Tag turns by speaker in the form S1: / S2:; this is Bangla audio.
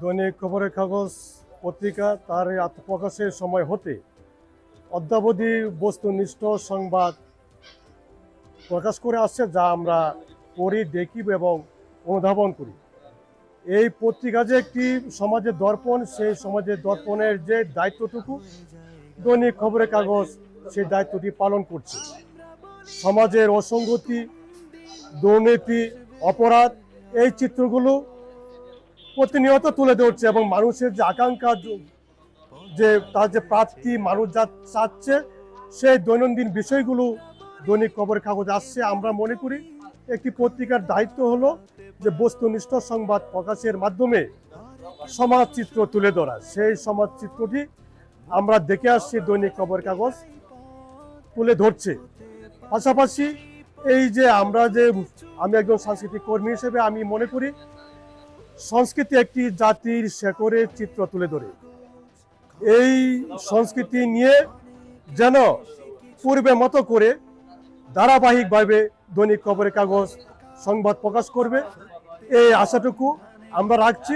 S1: দৈনিক খবরের কাগজ, পত্রিকা তার আত্মপ্রকাশের সময় হতে অদ্যাবধি বস্তুনিষ্ঠ সংবাদ প্রকাশ করে আসছে যা আমরা পড়ি, দেখি এবং অনুধাবন করি। এই পত্রিকা যে একটি সমাজের দর্পণ, সেই সমাজের দর্পণের যে দায়িত্বটুকু দৈনিক খবরের কাগজ, সেই দায়িত্বটি পালন করছে। সমাজের অসঙ্গতি, দুর্নীতি, অপরাধ, এই চিত্রগুলো প্রতিনিয়ত তুলে ধরছে এবং মানুষের যে আকাঙ্ক্ষা, যে- তার যে প্রার্থী মানুষ যা চাচ্ছে, সেই দৈনন্দিন বিষয়গুলো দৈনিক খবরের কাগজ আসছে। আমরা মনে করি একটি পত্রিকার দায়িত্ব হলো যে বস্তুনিষ্ঠ সংবাদ প্রকাশের মাধ্যমে সমাজ চিত্র তুলে ধরা। সেই সমাজ চিত্রটি আমরা দেখে আসছি দৈনিক খবর কাগজ তুলে ধরছে। পাশাপাশি এই যে আমরা যে, আমি একজন সাংস্কৃতিক কর্মী হিসেবে আমি মনে করি সংস্কৃতি একটি জাতির শেকরের চিত্র তুলে ধরে। এই সংস্কৃতি নিয়ে যেন পূর্বে মতো করে ধারাবাহিকভাবে দৈনিক খবরের কাগজ সংবাদ প্রকাশ করবে, এই আশাটুকু আমরা রাখছি।